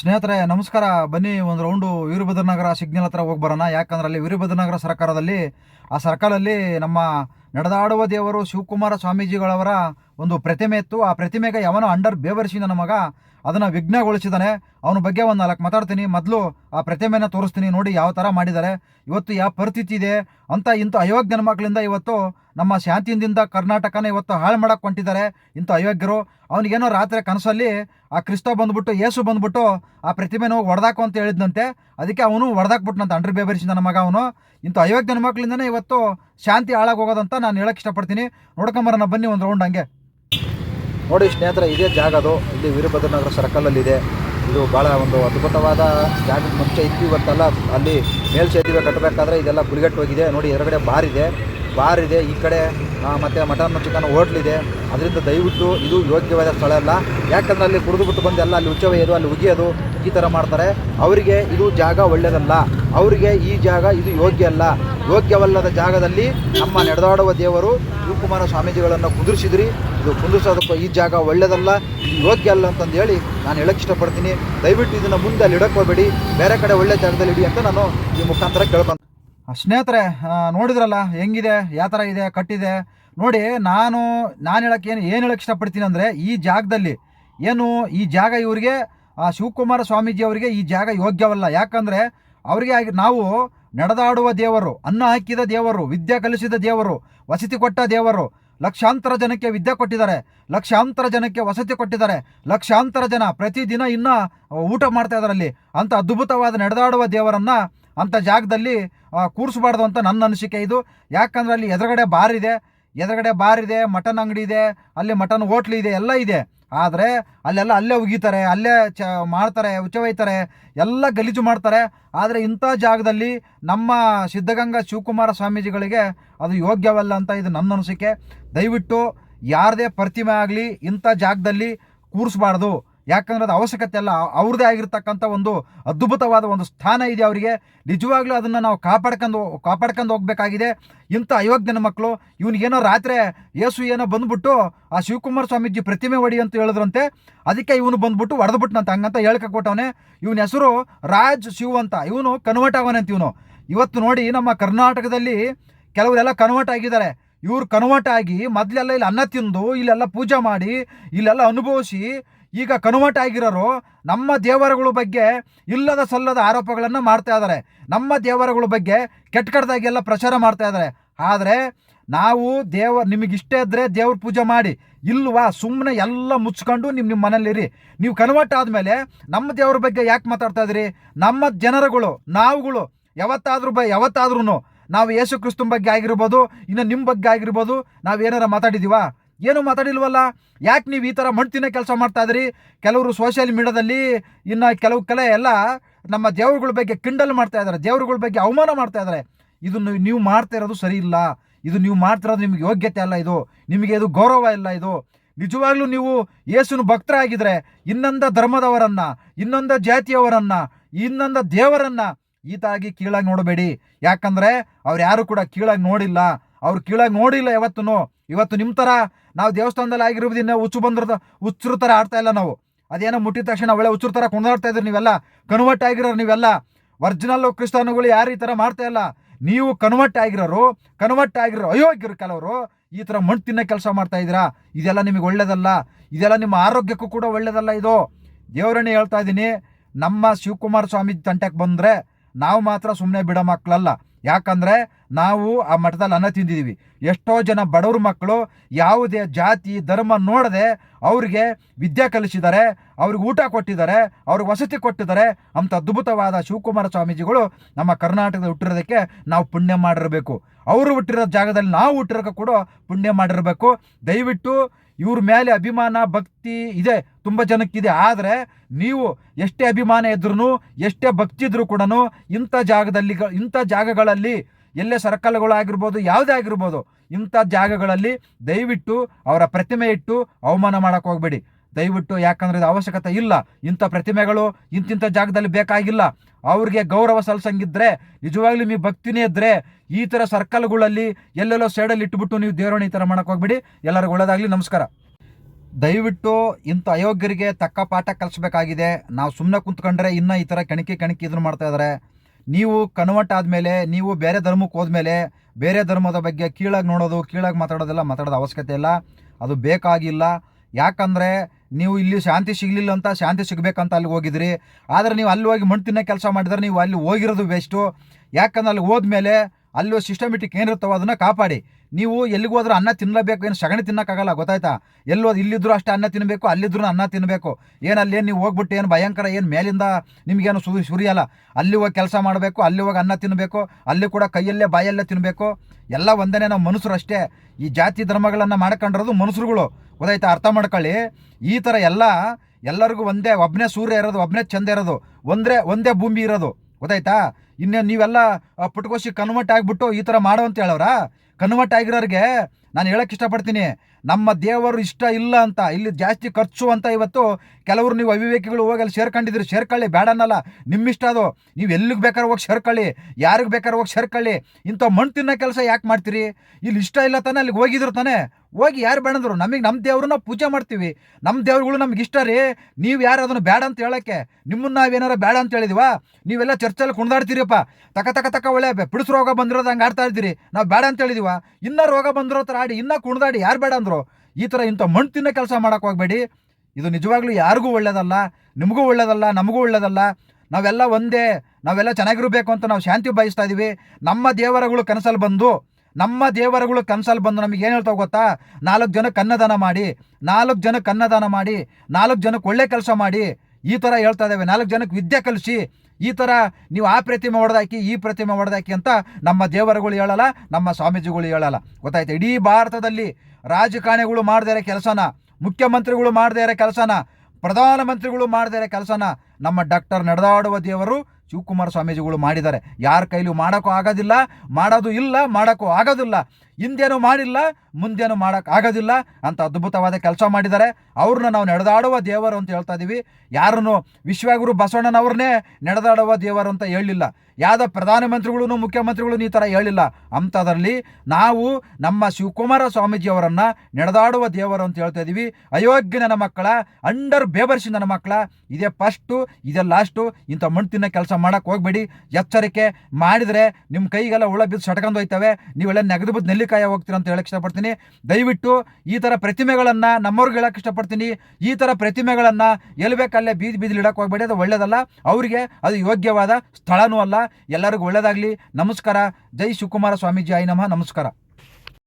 ಸ್ನೇಹಿತರೆ, ನಮಸ್ಕಾರ. ಬನ್ನಿ, ಒಂದು ರೌಂಡು ವೀರಭದ್ರನಗರ ಸಿಗ್ನಲ್ ಹತ್ರ ಹೋಗಿ ಬರೋಣ. ಯಾಕಂದ್ರೆ ಅಲ್ಲಿ ವೀರಭದ್ರನಗರ ಸರ್ಕಾರದಲ್ಲಿ, ಆ ಸರ್ಕಲಲ್ಲಿ ನಮ್ಮ ನಡೆದಾಡುವ ದೇವರು ಶಿವಕುಮಾರ ಸ್ವಾಮೀಜಿಗಳವರ ಒಂದು ಪ್ರತಿಮೆ ಇತ್ತು. ಆ ಪ್ರತಿಮೆಗೆ ಯಾವನೋ ಅಂಡರ್ ಬೇವರ್ಸಿ ನನ್ನ ಮಗ. ಅದನ್ನು ವಿಘ್ನಗೊಳಿಸಿದಾನೆ. ಅವನ ಬಗ್ಗೆ ಒಂದು ನಾಲ್ಕು ಮಾತಾಡ್ತೀನಿ. ಮೊದಲು ಆ ಪ್ರತಿಮೆನ ತೋರಿಸ್ತೀನಿ. ನೋಡಿ ಯಾವ ಥರ ಮಾಡಿದ್ದಾರೆ ಇವತ್ತು ಯಾವ ಪರಿಸ್ಥಿತಿ ಇದೆ ಅಂತ ಇಂಥ ಅಯೋಗ್ಯನ ಮಕ್ಕಳಿಂದ ಇವತ್ತು ನಮ್ಮ ಶಾಂತಿಯಿಂದ ಕರ್ನಾಟಕನ ಇವತ್ತು ಹಾಳು ಮಾಡಕ್ಕೆ ಹೊಂಟಿದ್ದಾರೆ ಇಂಥ ಅಯೋಗ್ಯರು. ಅವನಿಗೇನೋ ರಾತ್ರಿ ಕನಸಲ್ಲಿ ಆ ಕ್ರಿಸ್ತ ಬಂದ್ಬಿಟ್ಟು ಯೇಸು ಬಂದ್ಬಿಟ್ಟು ಆ ಪ್ರತಿಮೆನ ಹೊಡೆದಾಕು ಅಂತ ಹೇಳಿದ್ನಂತೆ. ಅದಕ್ಕೆ ಅವನು ಹೊಡೆದಾಕ್ಬಿಟ್ನಂತ ಅಂಡ್ರಿ ಬೇಬರಿಸಿ ನನ್ನ ಮಗ ಅವನು. ಇಂಥ ಅಯೋಗ್ಯನ ಮಕ್ಕಳಿಂದನೇ ಇವತ್ತು ಶಾಂತಿ ಹಾಳಾಗಿ ನಾನು ಹೇಳಕ್ಕೆ ಇಷ್ಟಪಡ್ತೀನಿ. ನೋಡ್ಕೊಂಬರೋಣ, ಬನ್ನಿ ಒಂದು ರೌಂಡ್ ಹಂಗೆ. ನೋಡಿ ಸ್ನೇಹಿತರೆ, ಇದೇ ಜಾಗ ಅದು. ಇಲ್ಲಿ ವೀರಭದ್ರನಗರ ಸರ್ಕಲಲ್ಲಿ ಇದೆ. ಇದು ಭಾಳ ಒಂದು ಅದ್ಭುತವಾದ ಜಾಗ ಮುಂಚೆ ಇತ್ತು ಇವತ್ತಲ್ಲ ಅಲ್ಲಿ ಮೇಲ್ಸೇತುವೆ ಕಟ್ಟಬೇಕಾದ್ರೆ ಇದೆಲ್ಲ ಗುಳಿಗಟ್ಟು ಹೋಗಿದೆ. ನೋಡಿ, ಎದುರುಗಡೆ ಬಾರ್ ಇದೆ ಬಾರ್ ಇದೆ ಈ ಕಡೆ ಮತ್ತೆ ಮಟನ್ ಚಿಕನ್ ಇದೆ ಅದರಿಂದ ದಯವಿಟ್ಟು ಇದು ಯೋಗ್ಯವಾದ ಸ್ಥಳ ಅಲ್ಲ. ಯಾಕಂದರೆ ಅಲ್ಲಿ ಕುಡಿದುಬಿಟ್ಟು ಬಂದು ಎಲ್ಲ ಅಲ್ಲಿ ಉಚ್ಚವೆಯೋದು ಅಲ್ಲಿ ಉಗಿಯೋದು ಈ ಥರ ಮಾಡ್ತಾರೆ. ಅವರಿಗೆ ಇದು ಜಾಗ ಒಳ್ಳೆಯದಲ್ಲ ಅವರಿಗೆ ಈ ಜಾಗ ಇದು ಯೋಗ್ಯ ಅಲ್ಲ. ಯೋಗ್ಯವಲ್ಲದ ಜಾಗದಲ್ಲಿ ನಮ್ಮ ನಡೆದಾಡುವ ದೇವರು ಶಿವಕುಮಾರ ಸ್ವಾಮೀಜಿಗಳನ್ನು ಕುದುರಿಸಿದ್ರಿ. ಇದು ಕುಂದಿಸೋದಕ್ಕೂ ಈ ಜಾಗ ಒಳ್ಳೆಯದಲ್ಲ ಇದು ಯೋಗ್ಯ ಅಲ್ಲ ಅಂತಂದು ಹೇಳಿ ನಾನು ಹೇಳಕ್ಕೆ ಇಷ್ಟಪಡ್ತೀನಿ. ದಯವಿಟ್ಟು ಇದನ್ನು ಮುಂದೆ ಅಲ್ಲಿ ಇಡಕ್ಕೆ ಹೋಗಬೇಡಿ. ಬೇರೆ ಕಡೆ ಒಳ್ಳೆ ಜಾಗದಲ್ಲಿ ಇಡಿ ಅಂತ ನಾನು ಈ ಮುಖಾಂತರ ಕೇಳ್ಕೊಂಡು ಸ್ನೇಹಿತರೆ ನೋಡಿದ್ರಲ್ಲ, ಹೆಂಗಿದೆ, ಯಾವ ಥರ ಇದೆ, ಕಟ್ಟಿದೆ. ನೋಡಿ, ನಾನು ನಾನು ಹೇಳೋಕ್ಕೆ ಏನು ಏನು ಹೇಳಕ್ಕೆ ಇಷ್ಟಪಡ್ತೀನಿ ಅಂದರೆ, ಈ ಜಾಗದಲ್ಲಿ ಏನು, ಈ ಜಾಗ ಇವರಿಗೆ ಶಿವಕುಮಾರ ಸ್ವಾಮೀಜಿ ಅವರಿಗೆ ಈ ಜಾಗ ಯೋಗ್ಯವಲ್ಲ. ಯಾಕಂದರೆ, ಅವರಿಗೆ ಆಗಿ, ನಾವು ನಡೆದಾಡುವ ದೇವರು, ಅನ್ನ ಹಾಕಿದ ದೇವರು, ವಿದ್ಯೆ ಕಲಿಸಿದ ದೇವರು, ವಸತಿ ಕೊಟ್ಟ ದೇವರು, ಲಕ್ಷಾಂತರ ಜನಕ್ಕೆ ವಿದ್ಯೆ ಕೊಟ್ಟಿದ್ದಾರೆ, ಲಕ್ಷಾಂತರ ಜನಕ್ಕೆ ವಸತಿ ಕೊಟ್ಟಿದ್ದಾರೆ, ಲಕ್ಷಾಂತರ ಜನ ಪ್ರತಿದಿನ ಇನ್ನೂ ಊಟ ಮಾಡ್ತಾ ಇದ್ದಾರೆ ಅಲ್ಲಿ. ಅಂತ ಅದ್ಭುತವಾದ ನಡೆದಾಡುವ ದೇವರನ್ನ ಅಂಥ ಜಾಗದಲ್ಲಿ ಕೂರಿಸ್ಬಾರ್ದು ಅಂತ ನನ್ನ ಅನಿಸಿಕೆ ಇದು. ಯಾಕಂದರೆ ಅಲ್ಲಿ ಎದುರುಗಡೆ ಬಾರ್ ಇದೆ. ಎದುರುಗಡೆ ಬಾರ್ ಇದೆ, ಮಟನ್ ಅಂಗಡಿ ಇದೆ, ಅಲ್ಲಿ ಮಟನ್ ಹೋಟ್ಲ್ ಇದೆ, ಎಲ್ಲ ಇದೆ. ಆದರೆ ಅಲ್ಲೆಲ್ಲ ಅಲ್ಲೇ ಉಗಿತಾರೆ, ಅಲ್ಲೇ ಚ, ಮಾಡ್ತಾರೆ, ಉಚ್ಚವೈತಾರೆ, ಎಲ್ಲ ಗಲೀಜು ಮಾಡ್ತಾರೆ. ಆದರೆ ಇಂಥ ಜಾಗದಲ್ಲಿ ನಮ್ಮ ಸಿದ್ಧಗಂಗಾ ಶಿವಕುಮಾರ ಸ್ವಾಮೀಜಿಗಳಿಗೆ ಅದು ಯೋಗ್ಯವಲ್ಲ ಅಂತ ಇದು ನನ್ನ ಅನಿಸಿಕೆ. ದಯವಿಟ್ಟು ಯಾರದೇ ಪ್ರತಿಮೆ ಆಗಲಿ ಇಂಥ ಜಾಗದಲ್ಲಿ ಕೂರಿಸ್ಬಾರ್ದು. ಯಾಕಂದ್ರೆ ಅದು ಅವಶ್ಯಕತೆ ಅಲ್ಲ. ಅವ್ರದ್ದೇ ಆಗಿರ್ತಕ್ಕಂಥ ಒಂದು ಅದ್ಭುತವಾದ ಒಂದು ಸ್ಥಾನ ಇದೆ ಅವರಿಗೆ. ನಿಜವಾಗ್ಲೂ ಅದನ್ನು ನಾವು ಕಾಪಾಡ್ಕೊಂಡು ಕಾಪಾಡ್ಕೊಂಡು ಹೋಗ್ಬೇಕಾಗಿದೆ. ಇಂಥ ಅಯೋಗ್ಯನ ಮಕ್ಕಳು ಇವನಿಗೇನೋ ರಾತ್ರಿ ಯೇಸು ಏನೋ ಬಂದ್ಬಿಟ್ಟು ಆ ಶಿವಕುಮಾರ ಸ್ವಾಮೀಜಿ ಪ್ರತಿಮೆ ಒಡಿ ಅಂತ ಹೇಳಿದ್ರಂತೆ. ಅದಕ್ಕೆ ಇವನು ಬಂದ್ಬಿಟ್ಟು ಹೊಡೆದ್ಬಿಟ್ನಂತ ಹಂಗಂತ ಹೇಳ್ಕೆ ಕೊಟ್ಟವನೆ ಇವನ ಹೆಸರು ರಾಜ್ ಶಿವ್ ಅಂತ. ಇವನು ಕನ್ವರ್ಟ್ ಆಗೋನಂತ ಇವನು. ಇವತ್ತು ನೋಡಿ ನಮ್ಮ ಕರ್ನಾಟಕದಲ್ಲಿ ಕೆಲವರೆಲ್ಲ ಕನ್ವರ್ಟ್ ಆಗಿದ್ದಾರೆ. ಇವ್ರು ಕನ್ವರ್ಟ್ ಆಗಿ ಮೊದಲೆಲ್ಲ ಇಲ್ಲಿ ಅನ್ನ ತಿಂದು, ಇಲ್ಲೆಲ್ಲ ಪೂಜೆ ಮಾಡಿ, ಇಲ್ಲೆಲ್ಲ ಅನುಭವಿಸಿ ಈಗ ಕನ್ವರ್ಟ್ ಆಗಿರೋರು ನಮ್ಮ ದೇವರುಗಳ ಬಗ್ಗೆ ಇಲ್ಲದ ಸಲ್ಲದ ಆರೋಪಗಳನ್ನು ಮಾಡ್ತಾ ಇದ್ದಾರೆ. ನಮ್ಮ ದೇವರುಗಳ ಬಗ್ಗೆ ಕೆಟ್ಟ ಕೆಟ್ಟದಾಗೆಲ್ಲ ಪ್ರಚಾರ ಮಾಡ್ತಾ ಇದ್ದಾರೆ. ಆದರೆ ನಾವು ದೇವ ನಿಮಗೆ ಇಷ್ಟ ಇದ್ದರೆ ದೇವ್ರ ಪೂಜೆ ಮಾಡಿ. ಇಲ್ವಾ? ಸುಮ್ಮನೆ ಎಲ್ಲ ಮುಚ್ಕೊಂಡು ನಿಮ್ಮ ನಿಮ್ಮ ಮನೇಲಿರಿ ನೀವು ಕನ್ವರ್ಟ್ ಆದಮೇಲೆ ನಮ್ಮ ದೇವ್ರ ಬಗ್ಗೆ ಯಾಕೆ ಮಾತಾಡ್ತಾ ಇದ್ರಿ ನಮ್ಮ ಜನರುಗಳು, ನಾವುಗಳು, ಯಾವತ್ತಾದ್ರೂ ಬ ಯಾವತ್ತಾದ್ರೂ ನಾವು ಯೇಸು ಕ್ರಿಸ್ತನ ಬಗ್ಗೆ ಆಗಿರ್ಬೋದು, ಇನ್ನು ನಿಮ್ಮ ಬಗ್ಗೆ ಆಗಿರ್ಬೋದು, ನಾವು ಏನಾರ ಮಾತಾಡಿದೀವಾ? ಏನು ಮಾತಾಡಿಲ್ವಲ್ಲ? ಯಾಕೆ ನೀವು ಈ ಥರ ಮಣ್ತಿನ ಕೆಲಸ ಮಾಡ್ತಾ ಇದ್ರಿ? ಕೆಲವರು ಸೋಷಿಯಲ್ ಮೀಡಿಯಾದಲ್ಲಿ ಇನ್ನು ಕೆಲವು ಕಲೆ ಎಲ್ಲ ನಮ್ಮ ದೇವ್ರುಗಳ ಬಗ್ಗೆ ಕಿಂಡಲ್ ಮಾಡ್ತಾ ಇದ್ದಾರೆ ದೇವ್ರುಗಳ ಬಗ್ಗೆ ಅವಮಾನ ಮಾಡ್ತಾ ಇದ್ದಾರೆ ಇದನ್ನು ನೀವು ಮಾಡ್ತಾ ಇರೋದು ಸರಿ ಇಲ್ಲ. ಇದು ನೀವು ಮಾಡ್ತಿರೋದು ನಿಮಗೆ ಯೋಗ್ಯತೆ ಅಲ್ಲ ಇದು. ನಿಮಗೆ ಇದು ಗೌರವ ಇಲ್ಲ ಇದು. ನಿಜವಾಗ್ಲೂ ನೀವು ಯೇಸುನ ಭಕ್ತರಾಗಿದ್ರೆ ಇನ್ನೊಂದ ಧರ್ಮದವರನ್ನ, ಇನ್ನೊಂದ ಜಾತಿಯವರನ್ನ, ಇನ್ನೊಂದ ದೇವರನ್ನ ಈತಾಗಿ ಕೀಳಾಗಿ ನೋಡಬೇಡಿ. ಯಾಕಂದ್ರೆ ಅವ್ರು ಯಾರು ಕೂಡ ಕೀಳಾಗಿ ನೋಡಿಲ್ಲ. ಅವ್ರು ಕೀಳಾಗಿ ನೋಡಿಲ್ಲ ಯಾವತ್ತೂ ಇವತ್ತು ನಿಮ್ಮ ಥರ ನಾವು ದೇವಸ್ಥಾನದಲ್ಲಿ ಆಗಿರೋದಿನ್ನ ಹುಚ್ಚು ಬಂದಿರೋದು ಹುಚ್ಚರು ಥರ ಆಡ್ತಾ ಇಲ್ಲ ನಾವು. ಅದೇನೋ ಮುಟ್ಟಿದ ತಕ್ಷಣ ಒಳ್ಳೆ ಹುಚ್ಚರು ಥರ ಕೊಂಡಾಡ್ತಾ ಇದ್ರಿ ನೀವೆಲ್ಲ. ಕನ್ವರ್ಟ್ ಆಗಿರೋರು ನೀವೆಲ್ಲ. ಒರ್ಜಿನಲ್ಲು ಕ್ರಿಸ್ತಾನುಗಳು ಯಾರು ಈ ಥರ ಮಾಡ್ತಾ ಇಲ್ಲ. ನೀವು ಕನ್ವರ್ಟ್ ಆಗಿರೋರು ಕನ್ವರ್ಟ್ ಆಗಿರೋ ಅಯೋಗ್ಯರು ಕೆಲವರು ಈ ಥರ ಮಣ್ಣು ತಿನ್ನೋ ಕೆಲಸ ಮಾಡ್ತಾ ಇದ್ದೀರಾ? ಇದೆಲ್ಲ ನಿಮಗೆ ಒಳ್ಳೆಯದಲ್ಲ ಇದೆಲ್ಲ ನಿಮ್ಮ ಆರೋಗ್ಯಕ್ಕೂ ಕೂಡ ಒಳ್ಳೆಯದಲ್ಲ ಇದು. ದೇವರನ್ನೇ ಹೇಳ್ತಾ ಇದ್ದೀನಿ. ನಮ್ಮ ಶಿವಕುಮಾರ ಸ್ವಾಮಿ ತಂಟೆಗೆ ಬಂದರೆ ನಾವು ಮಾತ್ರ ಸುಮ್ಮನೆ ಬಿಡೋ ಮಕ್ಕಳಲ್ಲ. ಯಾಕಂದರೆ ನಾವು ಆ ಮಠದಲ್ಲಿ ಅನ್ನ ತಿಂದಿದ್ದೀವಿ ಎಷ್ಟೋ ಜನ ಬಡವ್ರ ಮಕ್ಕಳು ಯಾವುದೇ ಜಾತಿ, ಧರ್ಮ ನೋಡದೆ ಅವ್ರಿಗೆ ವಿದ್ಯೆ ಕಲಿಸಿದ್ದಾರೆ, ಅವ್ರಿಗೆ ಊಟ ಕೊಟ್ಟಿದ್ದಾರೆ, ಅವ್ರಿಗೆ ವಸತಿ ಕೊಟ್ಟಿದ್ದಾರೆ ಅಂಥ ಅದ್ಭುತವಾದ ಶಿವಕುಮಾರ ಸ್ವಾಮೀಜಿಗಳು ನಮ್ಮ ಕರ್ನಾಟಕದ ಹುಟ್ಟಿರೋದಕ್ಕೆ ನಾವು ಪುಣ್ಯ ಮಾಡಿರಬೇಕು. ಅವರು ಹುಟ್ಟಿರೋ ಜಾಗದಲ್ಲಿ ನಾವು ಹುಟ್ಟಿರೋಕೆ ಕೂಡ ಪುಣ್ಯ ಮಾಡಿರಬೇಕು. ದಯವಿಟ್ಟು ಇವ್ರ ಮೇಲೆ ಅಭಿಮಾನ, ಭಕ್ತಿ ಇದೆ, ತುಂಬ ಜನಕ್ಕಿದೆ. ಆದರೆ ನೀವು ಎಷ್ಟೇ ಅಭಿಮಾನ ಇದ್ರೂ ಎಷ್ಟೇ ಭಕ್ತಿ ಇದ್ರೂ ಕೂಡ ಇಂಥ ಜಾಗದಲ್ಲಿ, ಇಂಥ ಜಾಗಗಳಲ್ಲಿ ಎಲ್ಲೇ ಸರ್ಕಲ್ಗಳಾಗಿರ್ಬೋದು ಯಾವುದೇ ಆಗಿರ್ಬೋದು, ಇಂಥ ಜಾಗಗಳಲ್ಲಿ ದಯವಿಟ್ಟು ಅವರ ಪ್ರತಿಮೆ ಇಟ್ಟು ಅವಮಾನ ಮಾಡೋಕ್ಕೆ ಹೋಗಬೇಡಿ. ದಯವಿಟ್ಟು ಯಾಕಂದ್ರೆ ಇದು ಅವಶ್ಯಕತೆ ಇಲ್ಲ. ಇಂಥ ಪ್ರತಿಮೆಗಳು ಇಂತಿಂಥ ಜಾಗದಲ್ಲಿ ಬೇಕಾಗಿಲ್ಲ. ಅವ್ರಿಗೆ ಗೌರವ ಸಲ್ಸಂಗಿದ್ರೆ, ನಿಜವಾಗ್ಲೂ ನೀವು ಭಕ್ತಿನೇ ಇದ್ದರೆ ಈ ಥರ ಸರ್ಕಲ್ಗಳಲ್ಲಿ ಎಲ್ಲೆಲ್ಲೋ ಸೈಡಲ್ಲಿ ಇಟ್ಬಿಟ್ಟು ನೀವು ದೇವರನ್ನ ಈ ಥರ ಮಾಡೋಕೆ ಹೋಗ್ಬಿಡಿ. ಎಲ್ಲರಿಗೂ ಒಳ್ಳೇದಾಗಲಿ. ನಮಸ್ಕಾರ. ದಯವಿಟ್ಟು ಇಂಥ ಅಯೋಗ್ಯರಿಗೆ ತಕ್ಕ ಪಾಠ ಕಲಿಸ್ಬೇಕಾಗಿದೆ. ನಾವು ಸುಮ್ಮನೆ ಕುಂತ್ಕೊಂಡ್ರೆ ಇನ್ನೂ ಈ ಥರ ಕಣಿಕೆ ಕಣಿಕೆ ಇದನ್ನು ಮಾಡ್ತಾ ಇದ್ದಾರೆ ನೀವು ಕನ್ವರ್ಟ್ ಆದಮೇಲೆ, ನೀವು ಬೇರೆ ಧರ್ಮಕ್ಕೆ ಹೋದ್ಮೇಲೆ, ಬೇರೆ ಧರ್ಮದ ಬಗ್ಗೆ ಕೀಳಾಗಿ ನೋಡೋದು, ಕೀಳಾಗಿ ಮಾತಾಡೋದೆಲ್ಲ ಮಾತಾಡೋದು ಅವಶ್ಯಕತೆ ಇಲ್ಲ. ಅದು ಬೇಕಾಗಿಲ್ಲ. ಯಾಕಂದರೆ ನೀವು ಇಲ್ಲಿ ಶಾಂತಿ ಸಿಗಲಿಲ್ಲ ಅಂತ, ಶಾಂತಿ ಸಿಗಬೇಕಂತ ಅಲ್ಲಿಗೆ ಹೋಗಿದ್ರಿ. ಆದರೆ ನೀವು ಅಲ್ಲಿ ಹೋಗಿ ಮಣ್ಣು ತಿನ್ನೋ ಕೆಲಸ ಮಾಡಿದ್ರೆ ನೀವು ಅಲ್ಲಿ ಹೋಗಿರೋದು ವೇಸ್ಟು ಯಾಕಂದ್ರೆ ಅಲ್ಲಿ ಹೋದ್ಮೇಲೆ ಅಲ್ಲಿ ಸಿಸ್ಟಮೆಟಿಕ್ ಏನಿರ್ತಾವೋ ಅದನ್ನು ಕಾಪಾಡಿ. ನೀವು ಎಲ್ಲಿಗೆ ಹೋದ್ರೂ ಅನ್ನ ತಿನ್ನಲೇಬೇಕು ಏನು ಸಗಣಿ ತಿನ್ನೋಕ್ಕಾಗಲ್ಲ, ಗೊತ್ತಾಯ್ತಾ? ಎಲ್ಲೋದು ಇಲ್ಲಿದ್ರು ಅಷ್ಟೇ ಅನ್ನ ತಿನ್ನಬೇಕು ಅಲ್ಲಿದ್ರು ಅನ್ನ ತಿನ್ನಬೇಕು ಏನು ಅಲ್ಲಿ ನೀವು ಹೋಗ್ಬಿಟ್ಟು ಏನು ಭಯಂಕರ, ಏನು ಮೇಲಿಂದ ನಿಮಗೇನು ಸುರಿ ಸುರಿಯಲ್ಲ. ಅಲ್ಲಿ ಹೋಗಿ ಕೆಲಸ ಮಾಡಬೇಕು, ಅಲ್ಲಿ ಹೋಗಿ ಅನ್ನ ತಿನ್ನಬೇಕು ಅಲ್ಲಿ ಕೂಡ ಕೈಯಲ್ಲೇ ಬಾಯಲ್ಲೇ ತಿನ್ನಬೇಕು ಎಲ್ಲ ಒಂದೇ ನಮ್ಮ ಮನುಷ್ಯರು ಅಷ್ಟೇ. ಈ ಜಾತಿ ಧರ್ಮಗಳನ್ನು ಮಾಡ್ಕೊಂಡಿರೋದು ಮನುಷ್ಯರುಗಳು. ಗೊತ್ತಾಯ್ತಾ? ಅರ್ಥ ಮಾಡ್ಕೊಳ್ಳಿ. ಈ ಥರ ಎಲ್ಲ ಎಲ್ಲರಿಗೂ ಒಂದೇ ಒಬ್ಬನೇ ಸೂರ್ಯ ಇರೋದು ಒಬ್ಬನೇ ಚಂದ ಇರೋದು. ಒಂದೇ ಒಂದೇ ಭೂಮಿ ಇರೋದು. ಗೊತ್ತಾಯ್ತಾ? ಇನ್ನೇನು ನೀವೆಲ್ಲ ಪುಟ್ಕೋಸಿ ಕನ್ವರ್ಟ್ ಆಗಿಬಿಟ್ಟು ಈ ಥರ ಮಾಡು ಅಂತ ಹೇಳೋರ ಕನ್ವರ್ಟ್ ಆಗಿರೋರಿಗೆ ನಾನು ಹೇಳಕ್ಕೆ ಇಷ್ಟಪಡ್ತೀನಿ. ನಮ್ಮ ದೇವರು ಇಷ್ಟ ಇಲ್ಲ ಅಂತ, ಇಲ್ಲಿ ಜಾಸ್ತಿ ಖರ್ಚು ಅಂತ ಇವತ್ತು ಕೆಲವರು ನೀವು ಅವಿವೇಕಿಗಳು ಹೋಗಿ ಅಲ್ಲಿ ಸೇರ್ಕೊಂಡಿದ್ರಿ ಸೇರ್ಕೊಳ್ಳಿ ಬೇಡ ಅನ್ನಲ್ಲ ನಿಮ್ಮಿಷ್ಟ ಅದು. ನೀವು ಎಲ್ಲಿಗೆ ಬೇಕಾದ್ರೆ ಹೋಗಿ ಸೇರ್ಕೊಳ್ಳಿ. ಯಾರಿಗೆ ಬೇಕಾದ್ರೆ ಹೋಗಿ ಸೇರ್ಕೊಳ್ಳಿ. ಇಂಥ ಮಣ್ಣು ತಿನ್ನೋ ಕೆಲಸ ಯಾಕೆ ಮಾಡ್ತೀರಿ? ಇಲ್ಲಿ ಇಷ್ಟ ಇಲ್ಲ ತಾನೇ, ಅಲ್ಲಿಗೆ ಹೋಗಿದ್ರು ತಾನೇ. ಹೋಗಿ ಯಾರು ಬೇಡಂದ್ರು ನಮಗೆ ನಮ್ಮ ದೇವ್ರನ್ನ ಪೂಜೆ ಮಾಡ್ತೀವಿ. ನಮ್ಮ ದೇವ್ರುಗಳು ನಮ್ಗೆ ಇಷ್ಟ ರೀ. ನೀವು ಯಾರು ಅದನ್ನು ಬೇಡ ಅಂತ ಹೇಳಕ್ಕೆ? ನಿಮ್ಮನ್ನ ನಾವೇನಾರ ಬೇಡ ಅಂತ ಹೇಳಿದಿವ? ನೀವೆಲ್ಲ ಚರ್ಚಲ್ಲಿ ಕುಣ್ದಾಡ್ತೀರಿಪ್ಪ ತಕ ತಕ ತಕ ಒಳ್ಳೆ ಬಿಡಿಸು ರೋಗ ಬಂದಿರೋದು ಹಂಗೆ ಆಡ್ತಾ ಇದ್ದೀರಿ. ನಾವು ಬೇಡ ಅಂತ ಹೇಳಿದಿವ? ಇನ್ನೂ ರೋಗ ಬಂದಿರೋ ಥರ ಆಡಿ, ಇನ್ನೂ ಕುಣ್ದಾಡಿ ಯಾರು ಬೇಡ ಅಂದರು? ಈ ಥರ ಇಂಥ ಮಣ್ಣು ತಿನ್ನೋ ಕೆಲಸ ಮಾಡೋಕೆ ಹೋಗಬೇಡಿ. ಇದು ನಿಜವಾಗ್ಲೂ ಯಾರಿಗೂ ಒಳ್ಳೇದಲ್ಲ, ನಿಮಗೂ ಒಳ್ಳೇದಲ್ಲ, ನಮಗೂ ಒಳ್ಳೇದಲ್ಲ. ನಾವೆಲ್ಲ ಒಂದೇ, ನಾವೆಲ್ಲ ಚೆನ್ನಾಗಿರಬೇಕು ಅಂತ ನಾವು ಶಾಂತಿ ಬಯಸ್ತಾ ಇದ್ದೀವಿ ನಮ್ಮ ದೇವರುಗಳು ಕನಸಲ್ಲಿ ಬಂದು, ನಮ್ಮ ದೇವರುಗಳು ಕನಸಲ್ಲಿ ಬಂದು ನಮಗೆ ಏನು ಹೇಳ್ತಾವೆ ಗೊತ್ತಾ? ನಾಲ್ಕು ಜನಕ್ಕೆ ಅನ್ನದಾನ ಮಾಡಿ, ನಾಲ್ಕು ಜನಕ್ಕೆ ಅನ್ನದಾನ ಮಾಡಿ, ನಾಲ್ಕು ಜನಕ್ಕೆ ಒಳ್ಳೆ ಕೆಲಸ ಮಾಡಿ, ಈ ಥರ ಹೇಳ್ತಾ ಇದ್ದೇವೆ. ನಾಲ್ಕು ಜನಕ್ಕೆ ವಿದ್ಯೆ ಕಲಿಸಿ, ಈ ಥರ ನೀವು ಆ ಪ್ರತಿಮೆ ಹೊಡೆದಾಕಿ, ಈ ಪ್ರತಿಮೆ ಹೊಡೆದಾಕಿ ಅಂತ ನಮ್ಮ ದೇವರುಗಳು ಹೇಳಲ್ಲ, ನಮ್ಮ ಸ್ವಾಮೀಜಿಗಳು ಹೇಳಲ್ಲ. ಗೊತ್ತಾಯ್ತು? ಇಡೀ ಭಾರತದಲ್ಲಿ ರಾಜಕಾರಣಿಗಳು ಮಾಡದೇ ಇರೋ ಕೆಲಸನ, ಮುಖ್ಯಮಂತ್ರಿಗಳು ಮಾಡದೇ ಇರೋ ಕೆಲಸನ, ಪ್ರಧಾನಮಂತ್ರಿಗಳು ಮಾಡದೇ ಇರೋ ಕೆಲಸನ ನಮ್ಮ ಡಾಕ್ಟರ್ ನಡೆದಾಡುವ ದೇವರು ಶಿವಕುಮಾರ ಸ್ವಾಮೀಜಿಗಳು ಮಾಡಿದ್ದಾರೆ. ಯಾರ ಕೈಲೂ ಮಾಡೋಕ್ಕೂ ಆಗೋದಿಲ್ಲ, ಮಾಡೋದು ಇಲ್ಲ, ಮಾಡೋಕ್ಕೂ ಆಗೋದಿಲ್ಲ. ಹಿಂದೇನು ಮಾಡಿಲ್ಲ, ಮುಂದೇನು ಮಾಡೋಕೆ ಆಗೋದಿಲ್ಲ ಅಂತ ಅದ್ಭುತವಾದ ಕೆಲಸ ಮಾಡಿದ್ದಾರೆ. ಅವ್ರನ್ನ ನಾವು ನಡೆದಾಡುವ ದೇವರು ಅಂತ ಹೇಳ್ತಾ ಇದ್ದೀವಿ ಯಾರನ್ನು ವಿಶ್ವಗುರು ಬಸವಣ್ಣನವ್ರನ್ನೇ ನಡೆದಾಡುವ ದೇವರು ಅಂತ ಹೇಳಲಿಲ್ಲ ಯಾವ ಪ್ರಧಾನಮಂತ್ರಿಗಳು ಮುಖ್ಯಮಂತ್ರಿಗಳು ಈ ಥರ ಹೇಳಿಲ್ಲ. ಅಂಥದ್ರಲ್ಲಿ ನಾವು ನಮ್ಮ ಶಿವಕುಮಾರ ಸ್ವಾಮೀಜಿಯವರನ್ನು ನಡೆದಾಡುವ ದೇವರು ಅಂತ ಹೇಳ್ತಾ ಇದ್ದೀವಿ ಅಯೋಗ್ಯ ನನ್ನ ಮಕ್ಕಳ, ಅಂಡರ್ ಬೇಬರ್ಸಿ ನನ್ನ ಮಕ್ಕಳ, ಇದೇ ಫಸ್ಟು, ಇದೇ ಲಾಸ್ಟು, ಇಂಥ ಮಣ್ಣು ತಿನ್ನೋ ಕೆಲಸ ಮಾಡೋಕ್ಕೆ ಹೋಗಬೇಡಿ. ಎಚ್ಚರಿಕೆ ಮಾಡಿದರೆ ನಿಮ್ಮ ಕೈಗೆಲ್ಲ ಹುಳ ಬಿದ್ದು ಸಟ್ಕೊಂಡು ಹೋಯ್ತವೆ. ನೀವೆಲ್ಲ ನೆಗೆದು ಬಿದ್ದು ನೆಲ್ಲಿಕಾಯ ಹೋಗ್ತೀರ ಅಂತ ಹೇಳಕ್ಕೆ ಇಷ್ಟಪಡ್ತೀನಿ. ದಯವಿಟ್ಟು ಈ ಥರ ಪ್ರತಿಮೆಗಳನ್ನು ನಮ್ಮವ್ರಿಗೆ ಹೇಳಕ್ಕೆ ಇಷ್ಟಪಡ್ತೀನಿ. ಈ ಥರ ಪ್ರತಿಮೆಗಳನ್ನು ಎಲ್ಲಿ ಬೇಕಲ್ಲೇ ಬೀದಿ ಬೀದಿ ಇಡಕ್ಕೆ ಹೋಗ್ಬೇಡಿ. ಅದು ಒಳ್ಳೇದಲ್ಲ. ಅವರಿಗೆ ಅದು ಯೋಗ್ಯವಾದ ಸ್ಥಳನೂ ಅಲ್ಲ. ಎಲ್ಲರಿಗೂ ಒಳ್ಳೇದಾಗಲಿ. ನಮಸ್ಕಾರ. ಜೈ ಶಿವಕುಮಾರ ಸ್ವಾಮೀಜಿ. ಆಯ್ ನಮಃ. ನಮಸ್ಕಾರ.